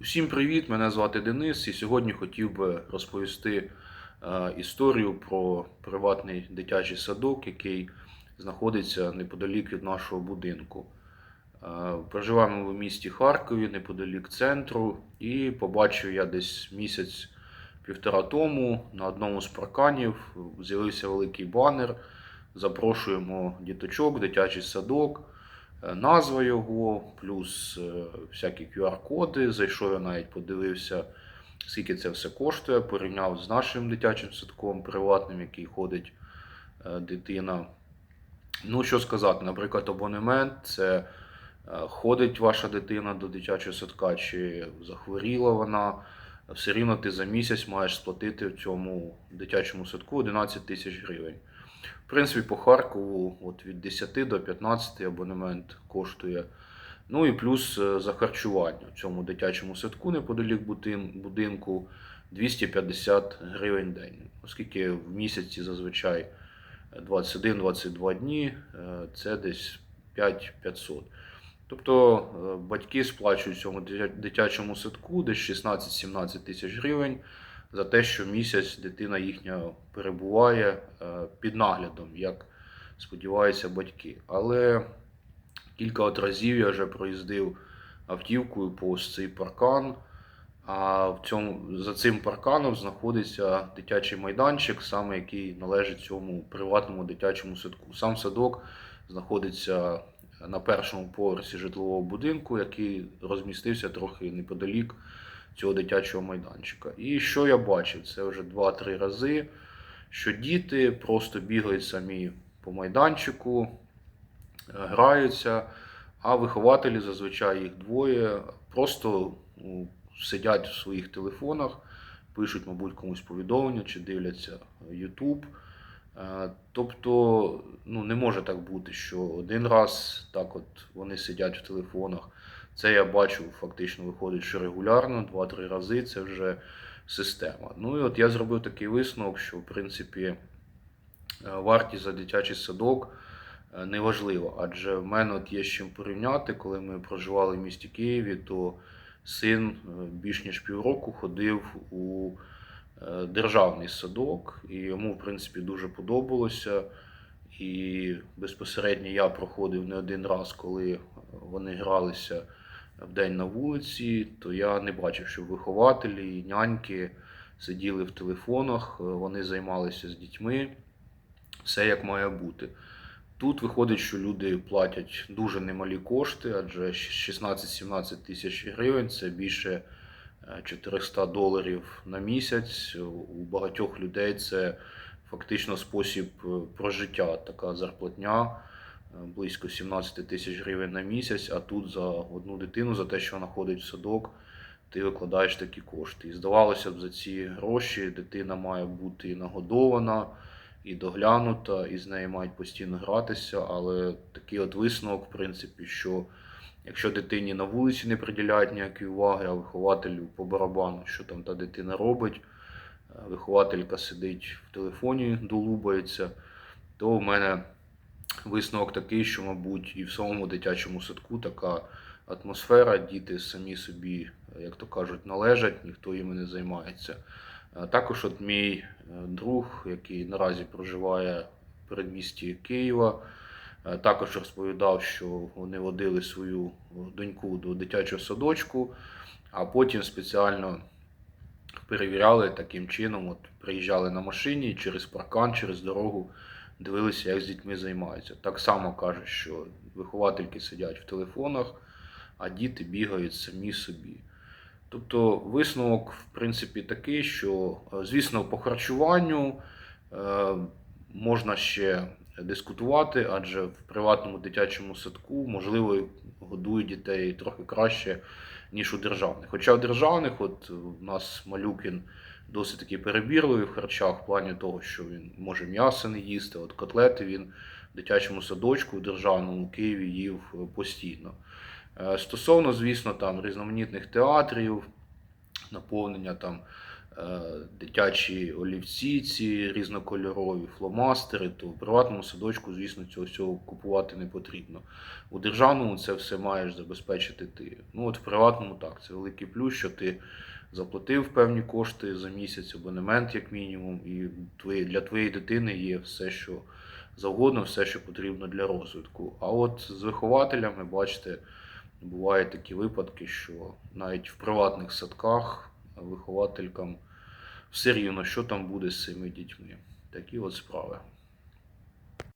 Усім привіт! Мене звати Денис, і сьогодні хотів би розповісти е, історію про приватний дитячий садок, який знаходиться неподалік від нашого будинку. Е, Проживаємо в місті Харкові, неподалік центру, і побачив я десь місяць-півтора тому на одному з парканів з'явився великий банер. Запрошуємо діточок, дитячий садок. Е, назва його, плюс е, всякі QR-коди. Зайшов я навіть подивився, скільки це все коштує, порівняв з нашим дитячим садком приватним, який ходить е, дитина. Ну, що сказати, наприклад, абонемент це ходить ваша дитина до дитячого садка, чи захворіла вона. Все рівно ти за місяць маєш сплатити в цьому дитячому садку 11 тисяч гривень. В принципі, по Харкову от від 10 до 15 абонемент коштує. Ну і плюс е, за харчування в цьому дитячому садку неподалік будинку 250 гривень день. Оскільки в місяці зазвичай 21-22 дні, е, це десь 5500. Тобто е, батьки сплачують цьому дитячому садку десь 16-17 тисяч гривень за те, що місяць дитина їхня перебуває е, під наглядом, як сподіваються батьки. Але кілька от разів я вже проїздив автівкою повз цей паркан. А в цьому, за цим парканом знаходиться дитячий майданчик, саме який належить цьому приватному дитячому садку. Сам садок знаходиться на першому поверсі житлового будинку, який розмістився трохи неподалік цього дитячого майданчика. І що я бачив? Це вже 2-3 рази, що діти просто бігають самі по майданчику, граються, а вихователі зазвичай їх двоє, просто ну, сидять в своїх телефонах, пишуть, мабуть, комусь повідомлення чи дивляться YouTube. Е, Тобто, ну не може так бути, що один раз так от вони сидять в телефонах. Це я бачу, фактично виходить, що регулярно, 2-3 рази це вже система. Ну і от я зробив такий висновок, що в принципі е, вартість за дитячий садок е, неважлива, адже в мене от є з чим порівняти, коли ми проживали в місті Києві, то син більш ніж півроку ходив у державний садок, і йому, в принципі, дуже подобалося. І безпосередньо я проходив не один раз, коли вони гралися в день на вулиці, то я не бачив, що вихователі і няньки сиділи в телефонах, вони займалися з дітьми, все як має бути. Тут виходить, що люди платять дуже немалі кошти, адже 16-17 тисяч гривень це більше 400 доларів на місяць. У багатьох людей це фактично спосіб е, прожиття, така зарплатня е, близько 17 тисяч гривень на місяць, а тут за одну дитину, за те, що вона ходить в садок, ти викладаєш такі кошти. І здавалося б, за ці гроші дитина має бути нагодована, і доглянута, і з нею мають постійно гратися. Але такий от висновок, в принципі, що якщо дитині на вулиці не приділяють ніякої уваги, а вихователю по барабану, що там та дитина робить, е, вихователька сидить в телефоні, долубається, то в мене висновок такий, що, мабуть, і в самому дитячому садку така атмосфера, діти самі собі, як то кажуть, належать, ніхто їми не займається. Е, Також от мій е, друг, який наразі проживає в передмісті Києва, е, також розповідав, що вони водили свою доньку до дитячого садочку, а потім спеціально перевіряли таким чином, от приїжджали на машині через паркан, через дорогу, дивилися, як з дітьми займаються. Так само кажуть, що виховательки сидять в телефонах, а діти бігають самі собі. Тобто висновок, в принципі, такий, що, е, звісно, по харчуванню е, можна ще дискутувати, адже в приватному дитячому садку, можливо, годують дітей трохи краще, ніж у державних. Хоча в державних, от у нас Малюкін досить таки перебірливий в харчах, в плані того, що він може м'ясо не їсти, от котлети він в дитячому садочку в державному Києві їв е, постійно. Е, Стосовно, звісно, там різноманітних театрів, наповнення там е, дитячі олівці, ці різнокольорові фломастери, то в приватному садочку, звісно, цього всього купувати не потрібно. У державному це все маєш забезпечити ти. Ну от в приватному так, це великий плюс, що ти заплатив певні кошти за місяць, абонемент як мінімум, і для твоєї дитини є все, що завгодно, все, що потрібно для розвитку. А от з вихователями, бачите, бувають такі випадки, що навіть в приватних садках вихователькам все рівно, що там буде з цими дітьми. Такі от справи.